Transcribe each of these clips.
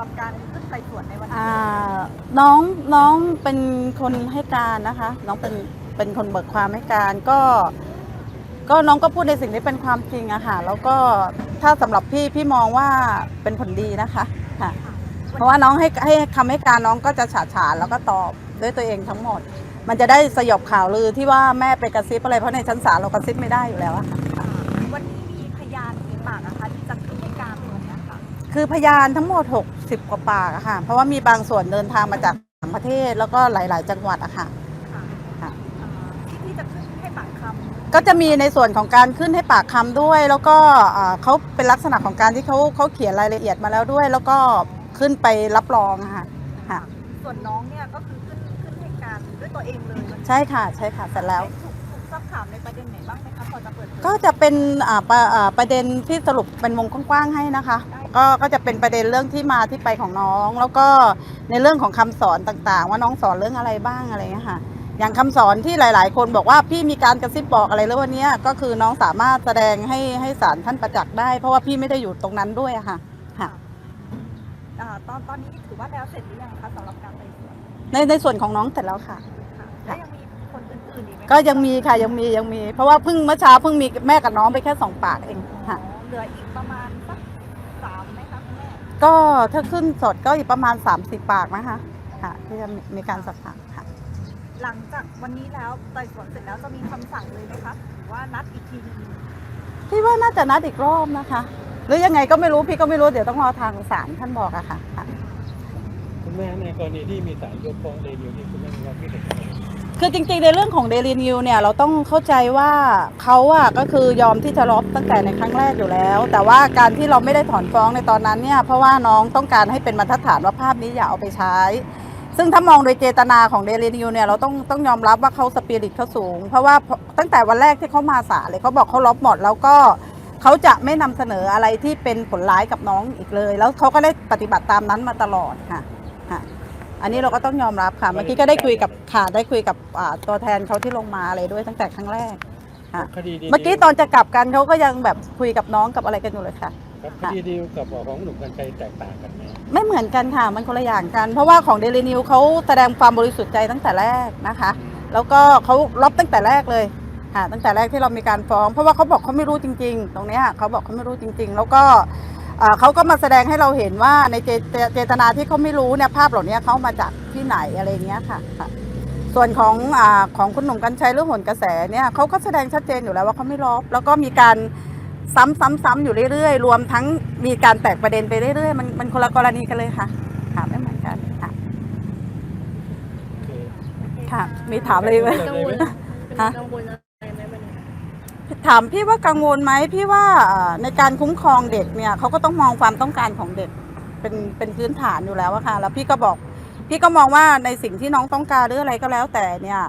หรับการขึ้นไต่สวนในวันนี้อ่าน้องน้องเป็นคนให้การนะคะ น้องเป็นเป็นคนเบิกความให้การก็ ก็น้องก็พูดในสิ่งที่เป็นความจริงอะค่ะแล้วก็ถ้าสำหรับพี่พี่มองว่าเป็นผลดีนะคะค่ะ เพราะว่าน้องให้ให้คำให้การน้องก็จะฉาฉานแล้วก็ตอบด้วยตัวเองทั้งหมด มันจะได้สยบข่าวลือที่ว่าแม่ไปกระซิบอะไรเพราะในชั้นศาลเรากระซิบไม่ได้อยู่แล้วอะค่ะ วันนี้มีพยานกี่ปากนะคะที่จะขึ้นให้การในวันนี้ค่ะ คือพยานทั้งหมด 60 กว่าปากอะค่ะ เพราะว่ามีบางส่วนเดินทางมาจากต่างประเทศแล้วก็หลาย ๆ จังหวัดอะค่ะค่ะค่ะอ่าที่ที่จะขึ้นให้ปากคำก็จะมีในส่วนของการขึ้นให้ปากคำด้วย แล้วก็อ่าเขาเป็นลักษณะของการที่เขาเขาเขียนรายละเอียดมาแล้วด้วย แล้วก็ขึ้นไปรับรองอะค่ะ ค่ะส่วนน้องเนี่ยก็คือขึ้นขึ้นให้การด้วยตัวเองเลยวันนี้ใช่ค่ะ ใช่ค่ะเสร็จแล้ว ถูกถูกซักถามในประเด็นไหนบ้างไหมคะพอจะเปิดเผยก็จะเป็นอ่าประอ่าประเด็นที่สรุปเป็นวงกว้างๆให้นะคะ ก็ก็จะเป็นประเด็นเรื่องที่มาที่ไปของน้อง แล้วก็ในเรื่องของคำสอนต่างๆ ว่าน้องสอนเรื่องอะไรบ้างอะไรเงี้ยค่ะ อย่างคำสอนที่หลาย ๆ คนบอกว่าพี่มีการกระซิบบอกอะไรแล้ววันเนี้ยก็คือน้องสามารถแสดงให้ให้ศาลท่านประจักษ์ได้ เพราะว่าพี่ไม่ได้อยู่ตรงนั้นด้วยอะค่ะค่ะอ่าตอนตอนนี้ถือว่าแล้วเสร็จหรือยังคะสำหรับการไต่สวนในในส่วนของน้องเสร็จแล้วค่ะค่ะแล้วยังมีคนอื่นๆอีกไหมคะก็ยังมีค่ะยังมียังมี เพราะว่าเพิ่งเมื่อเช้าเพิ่งมีแม่กับน้องไปแค่สองปากเองค่ะ ก็ถ้าขึ้นสดก็อีกประมาณ 30 ปากนะคะค่ะที่จะมีมีการสักถามค่ะ หลังจากวันนี้แล้วไต่สวนเสร็จแล้วจะมีคำสั่งเลยไหมคะหรือว่านัดอีกทีหนึงพี่ว่าน่าจะนัดอีกรอบนะคะ หรือยังไงก็ไม่รู้พี่ก็ไม่รู้เดี๋ยวต้องรอทางศาลท่านบอกอะค่ะค่ะ คุณแม่ในกรณีที่มีสารยกฟ้องเดนิวนี่คุณแม่มีความคิดเห็นยังไง คือจริงๆในเรื่องของเดลีนิวเนี่ยเราต้องเข้าใจว่าเขาอะก็คือยอมที่จะรับตั้งแต่ในครั้งแรกอยู่แล้ว แต่ว่าการที่เราไม่ได้ถอนฟ้องในตอนนั้นเนี่ยเพราะว่าน้องต้องการให้เป็นบรรทัดฐานว่าภาพนี้อย่าเอาไปใช้ ซึ่งถ้ามองโดยเจตนาของเดลีนิวเนี่ยเราต้องต้องยอมรับว่าเขาสปิริตเขาสูง เพราะว่าตั้งแต่วันแรกที่เขามาศาลเลยเขาบอกเขาลบหมดแล้วก็เขาจะไม่นำเสนออะไรที่เป็นผลร้ายกับน้องอีกเลย แล้วเขาก็ได้ปฏิบัติตามนั้นมาตลอดค่ะค่ะ อันนี้เราก็ต้องยอมรับค่ะเมื่อกี้ก็ได้คุยกับค่ะได้คุยกับอ่าตัวแทนเขาที่ลงมาอะไรด้วยตั้งแต่ครั้งแรกค่ะคดีดีเมื่อกี้ตอนจะกลับกันเขาก็ยังแบบคุยกับน้องกับอะไรกันอยู่เลยค่ะ ครับคดีดีลกับของหนุ่มกัญชัยแตกต่างกันไหมไม่เหมือนกันค่ะ มันคนละอย่างกัน เพราะว่าของเดลินิวเขาแสดงความบริสุทธิ์ใจตั้งแต่แรกนะคะ แล้วก็เขารับตั้งแต่แรกเลยค่ะตั้งแต่แรกที่เรามีการฟ้อง เพราะว่าเขาบอกเขาไม่รู้จริง ๆ ตรงเนี้ยเขาบอกเขาไม่รู้จริง ๆ แล้วก็อ่า เขาก็มาแสดงให้เราเห็นว่าในเจเจเจตนาที่เขาไม่รู้เนี่ยภาพเหล่านี้เขามาจากที่ไหนอะไรอย่างเงี้ยค่ะค่ะ ส่วนของอาของคุณหนุ่มกัญชัยหรือโหนกระแสเนี่ยเขาก็แสดงชัดเจนอยู่แล้วว่าเขาไม่ลบแล้วก็มีการซ้ำซ้ำซ้ำอยู่เรื่อยๆ รวมทั้งมีการแตกประเด็นไปเรื่อยๆ มันมันคนละกรณีกันเลยค่ะค่ะไม่เหมือนกันค่ะโอเคค่ะมีถามอะไรไหมกังวลฮะกังวลอะไรไหมวันนี้ ถามพี่ว่ากังวลไหมพี่ว่าในการคุ้มครองเด็กเนี่ยเขาก็ต้องมองความต้องการของเด็กเป็นเป็นพื้นฐานอยู่แล้วอะค่ะแล้วพี่ก็บอก พี่ก็มองว่าในสิ่งที่น้องต้องการหรืออะไรก็แล้วแต่เนี่ย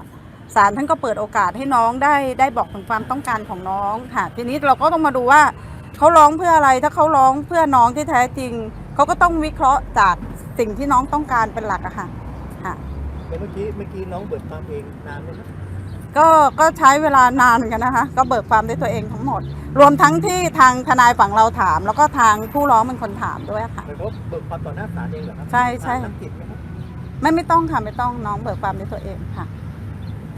ศาลท่านก็เปิดโอกาสให้น้องได้ได้บอกถึงความต้องการของน้องค่ะทีนี้เราก็ต้องมาดูว่าเขาร้องเพื่ออะไรถ้าเขาร้องเพื่อน้องที่แท้จริงเขาก็ต้องวิเคราะห์จากสิ่งที่น้องต้องการเป็นหลักอะค่ะค่ะเมื่อกี้เมื่อกี้น้องเบิกความเองนานไหมครับ ก็ก็ใช้เวลานานเหมือนกันนะคะ ก็เบิกความด้วยตัวเองทั้งหมด รวมทั้งที่ทางทนายฝั่งเราถาม แล้วก็ทางผู้ร้องเป็นคนถามด้วยค่ะหมายความว่าเบิกความต่อหน้าศาลเองเหรอครับใช่ใช่ศาลนักจิตไหมครับไม่ไม่ต้องค่ะไม่ต้องน้องเบิกความด้วยตัวเองค่ะ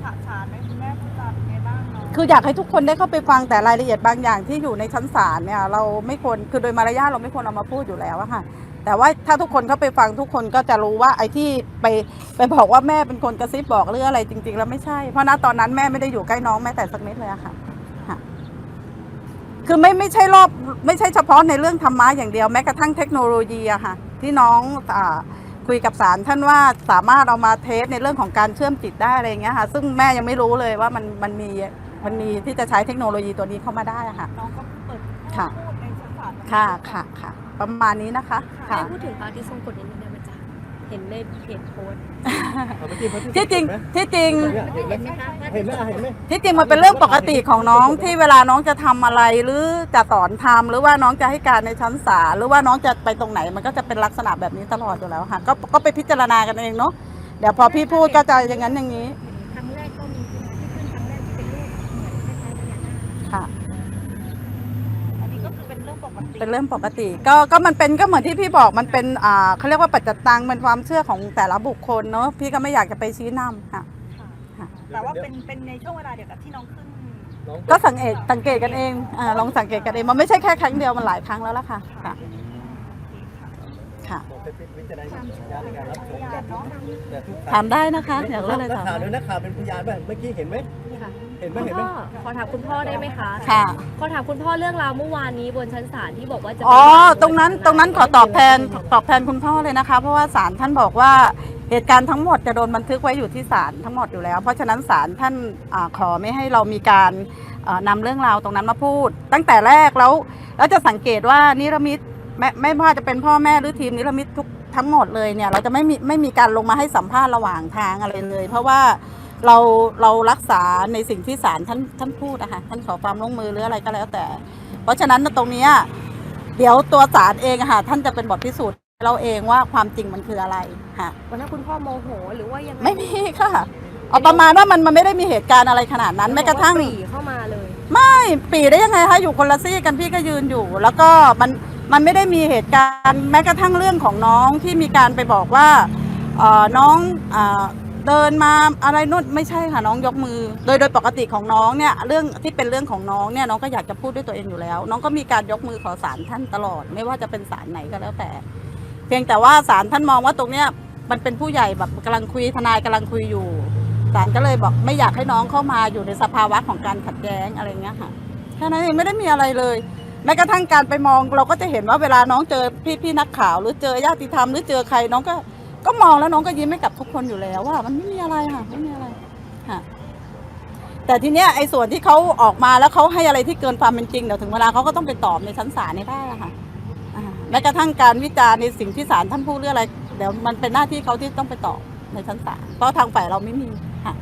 ฉาฉานไหมคุณแม่พูดจาเป็นไงบ้างเนาะ คืออยากให้ทุกคนได้เข้าไปฟังแต่รายละเอียดบางอย่างที่อยู่ในชั้นศาลเนี่ยเราไม่ควรคือโดยมารยาทเราไม่ควรเอามาพูดอยู่แล้วอะค่ะ แต่ว่าถ้าทุกคนเข้าไปฟังทุกคนก็จะรู้ว่าไอ้ที่ไปไปบอกว่าแม่เป็นคนกระซิบบอกเรื่องอะไรจริง ๆ แล้วไม่ใช่ เพราะณตอนนั้นแม่ไม่ได้อยู่ใกล้น้องแม้แต่สักนิดเลยอะค่ะคือไม่ไม่ใช่รอบไม่ใช่เฉพาะในเรื่องธรรมะอย่างเดียวแม้กระทั่งเทคโนโลยีอะค่ะที่น้องอคุยกับศาลท่านว่าสามารถเอามาเทสในเรื่องของการเชื่อมจิตได้อะไรเงี้ยค่ะ ซึ่งแม่ยังไม่รู้เลยว่ามันมันมี มันมีที่จะใช้เทคโนโลยีตัวนี้เข้ามาได้อะค่ะ น้องก็เปิดค่ะ พูดในชั้นศาลค่ะค่ะค่ะ ประมาณนี้นะคะค่ะแม่พูดถึงพระอาทิตย์ทรงกฎนิดนึงได้ไหมจ๊ะเห็นในเพจโพสต์เอาเมื่อกี้พระที่จริงเห็นไหมที่จริง เห็นไหมไหมคะเห็นไหมเห็นไหมที่จริงมันเป็นเรื่องปกติของน้องที่เวลาน้องจะทำอะไรหรือจะสอนทำหรือว่าน้องจะให้การในชั้นศาลหรือว่าน้องจะไปตรงไหนมันก็จะเป็นลักษณะแบบนี้ตลอดอยู่แล้วค่ะ ก็ก็ไปพิจารณากันเองเนาะเดี๋ยวพอพี่พูดก็จะอย่างนั้นอย่างนี้ ครั้งแรกก็มีที่ขึ้นครั้งแรกที่เป็นรูปเหมือนคล้ายๆพญานาค ค่ะ อันนี้ก็คือ เป็นเรื่องปกติเป็นเรื่องปกติ ก็ก็มันเป็นก็เหมือนที่พี่บอกมันเป็นอ่าเขาเรียกว่าปัจจตังเป็นความเชื่อของแต่ละบุคคลเนาะพี่ก็ไม่อยากจะไปชี้นำค่ะค่ะแต่ว่าเป็นเป็นในช่วงเวลาเดียวกับที่น้องขึ้นน้องก็สังเกตสังเกตกันเองอ่าลองสังเกตกันเอง มันไม่ใช่แค่ครั้งเดียว มันหลายครั้งแล้วล่ะค่ะค่ะค่ะบอกเป็นวิจารณญาณในการรับชมแต่ทุกแต่ทุกถามได้นะคะ อยากรู้อะไรนักถามข่าวด้วยได้นักข่าวเป็นพยานบ้างเมื่อกี้เห็นไหมนี่ค่ะ เห็นไหมคุณเห็นไหมพ่อขอถามคุณพ่อได้ไหมคะค่ะ ขอถามคุณพ่อเรื่องราวเมื่อวานนี้บนชั้นศาลที่บอกว่าจะอ๋อ ตรงนั้นตรงนั้นขอตอบแทนตอบแทนคุณพ่อเลยนะคะ เพราะว่าศาลท่านบอกว่าเหตุการณ์ทั้งหมดจะโดนบันทึกไว้อยู่ที่ศาลทั้งหมดอยู่แล้ว เพราะฉะนั้นศาลท่านอาขอไม่ให้เรามีการเอ่อนำเรื่องราวตรงนั้นมาพูด ตั้งแต่แรกแล้วแล้วจะสังเกตว่านิรมิตไม่ไม่ว่าจะเป็นพ่อแม่หรือทีมนิรมิตทุกทั้งหมดเลยเนี่ยเราจะไม่มีไม่มีการลงมาให้สัมภาษณ์ระหว่างทางอะไรเลย เพราะว่า เราเรารักษาในสิ่งที่ศาลท่านท่านพูดนะคะท่านขอความร่วมมือหรืออะไรก็แล้วแต่ เพราะฉะนั้นตรงเนี้ยเดี๋ยวตัวศาลเองอะค่ะท่านจะเป็นบทพิสูจน์เราเองว่าความจริงมันคืออะไรค่ะวันนั้นคุณพ่อโมโหหรือว่ายังไงไม่มีค่ะเอาประมาณว่ามันมันไม่ได้มีเหตุการณ์อะไรขนาดนั้นแม้กระทั่งปรีเข้ามาเลย ไม่ปีได้ยังไงคะอยู่คนละซี่กันพี่ก็ยืนอยู่ แล้วก็มันมันไม่ได้มีเหตุการณ์ แม้กระทั่งเรื่องของน้องที่มีการไปบอกว่าเอ่อน้อง เดินมาอะไรนู่นไม่ใช่ค่ะน้องยกมือ โดยโดยปกติของน้องเนี่ยเรื่องที่เป็นเรื่องของน้องเนี่ยน้องก็อยากจะพูดด้วยตัวเองอยู่แล้ว น้องก็มีการยกมือขอศาลท่านตลอด ไม่ว่าจะเป็นศาลไหนก็แล้วแต่ เพียงแต่ว่าศาลท่านมองว่าตรงเนี้ยมันเป็นผู้ใหญ่แบบกำลังคุยทนายกำลังคุยอยู่ศาลก็เลยบอกไม่อยากให้น้องเข้ามาอยู่ในสภาวะของการขัดแย้งอะไรเงี้ยค่ะแค่นั้นเองไม่ได้มีอะไรเลยแม้กระทั่งการไปมองเราก็จะเห็นว่าเวลาน้องเจอพี่พี่นักข่าว หรือเจอญาติธรรมหรือเจอใครน้องก็ ก็มองแล้วน้องก็ยิ้มให้กับทุกคนอยู่แล้วว่า มันไม่มีอะไรค่ะไม่มีอะไรค่ะแต่ทีเนี้ยไอ้ส่วนที่เขาออกมาแล้วเขาให้อะไรที่เกินความเป็นจริงเดี๋ยวถึงเวลาเขาก็ต้องไปตอบในชั้นศาลในได้ค่ะแม้กระทั่งการวิจารณ์ในสิ่งที่ศาลท่านพูดเรื่องอะไร เดี๋ยวมันเป็นหน้าที่เขาที่ต้องไปตอบในชั้นศาลเพราะทางฝ่ายเราไม่มีค่ะ